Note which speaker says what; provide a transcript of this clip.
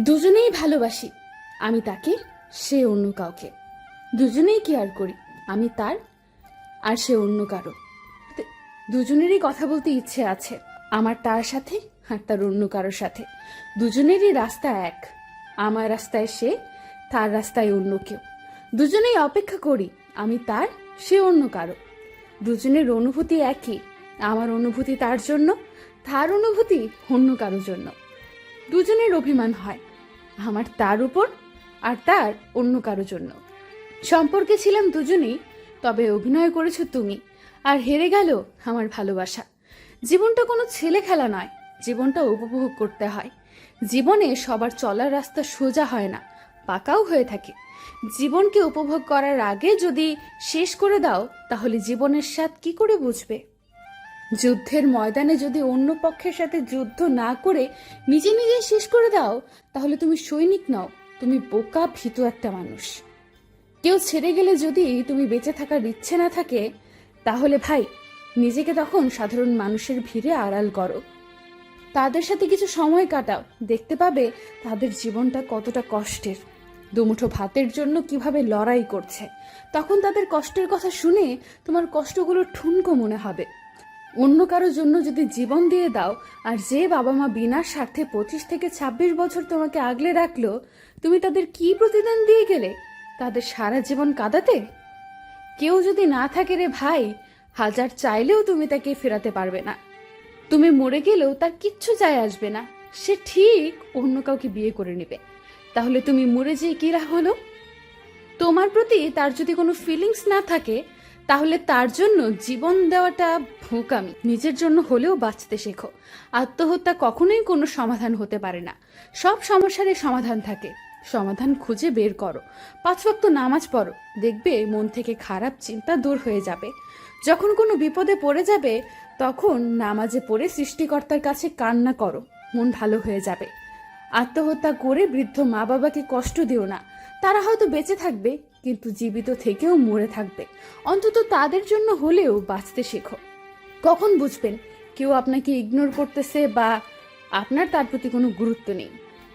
Speaker 1: দুজনেই ভালোবাসি। আমি তাকে, সে অন্য কাউকে। দুজনেই কেয়ার করি, আমি তার আর সে অন্য কারও। দুজনেরই কথা বলতে ইচ্ছে আছে, আমার তার সাথে আর তার অন্য কারোর সাথে। দুজনেরই রাস্তা এক, আমার রাস্তায় সে, তার রাস্তায় অন্য কেউ। দুজনেই অপেক্ষা করি, আমি তার, সে অন্য কারও। দুজনের অনুভূতি একই, আমার অনুভূতি তার জন্য, তার অনুভূতি অন্য কারোর জন্য। দুজনের অভিমান হয় আমার তার উপর আর তার অন্য কারও জন্য। সম্পর্কে ছিলাম দুজনেই, তবে অভিনয় করেছ তুমি, আর হেরে গেল আমার ভালোবাসা। জীবনটা কোনো ছেলে খেলা নয়, জীবনটা উপভোগ করতে হয়। জীবনে সবার চলার রাস্তা সোজা হয় না, পাকাও হয়ে থাকে। জীবনকে উপভোগ করার আগে যদি শেষ করে দাও, তাহলে জীবনের স্বাদ কি করে বুঝবে? যুদ্ধের ময়দানে যদি অন্য পক্ষের সাথে যুদ্ধ না করে নিজে নিজে শেষ করে দাও, তাহলে তুমি সৈনিক নও, তুমি বোকা ভীত একটা মানুষ। কেউ ছেড়ে গেলে যদি তুমি বেঁচে থাকার ইচ্ছে না থাকে, তাহলে ভাই, নিজেকে তখন সাধারণ মানুষের ভিড়ে আড়াল করো। তাদের সাথে কিছু সময় কাটাও, দেখতে পাবে তাদের জীবনটা কতটা কষ্টের। দুমুঠো ভাতের জন্য কীভাবে লড়াই করছে, তখন তাদের কষ্টের কথা শুনে তোমার কষ্টগুলো ঠুনকো মনে হবে। অন্য কারোর জন্য যদি জীবন দিয়ে দাও, আর যে বাবা মা বিনা স্বার্থে পঁচিশ থেকে ছাব্বিশ বছর তোমাকে আগলে রাখল, তুমি তাদের কি প্রতিদান দিয়ে গেলে? তাদের সারা জীবন কাঁদাতে? কেউ যদি না থাকে রে ভাই, হাজার চাইলেও তুমি তাকে ফেরাতে পারবে না। তুমি মরে গেলেও তার কিচ্ছু যায় আসবে না। সে ঠিক অন্য কাউকে বিয়ে করে নেবে। তাহলে তুমি মরে যেয়ে কি লাভ হলো? তোমার প্রতি তার যদি কোনো ফিলিংস না থাকে তাহলে তার জন্য জীবন দেওয়াটা ভোকামি নিজের জন্য হলেও বাঁচতে শেখো। আত্মহত্যা কখনোই কোনো সমাধান হতে পারে না। সব সমস্যারই সমাধান থাকে। সমাধান খুঁজে বের করো। পাঁচ ওয়াক্ত নামাজ পড়ো। দেখবে মন থেকে খারাপ চিন্তা দূর হয়ে যাবে। যখন কোনো বিপদে পড়ে যাবে, তখন নামাজে পড়ে সৃষ্টিকর্তার কাছে কান্না করো। মন ভালো হয়ে যাবে। আত্মহত্যা করে বৃদ্ধ মা বাবাকে কষ্ট দিও না। তারা হয়তো বেঁচে থাকবে, কিন্তু জীবিত থেকেও মরে থাকবে। অন্তত তাদের জন্য হলেও বাঁচতে শেখো। কখন বুঝবেন? কেউ আপনাকে ইগনোর করতেছে বা আপনার তার প্রতি কোনো গুরুত্ব নেই।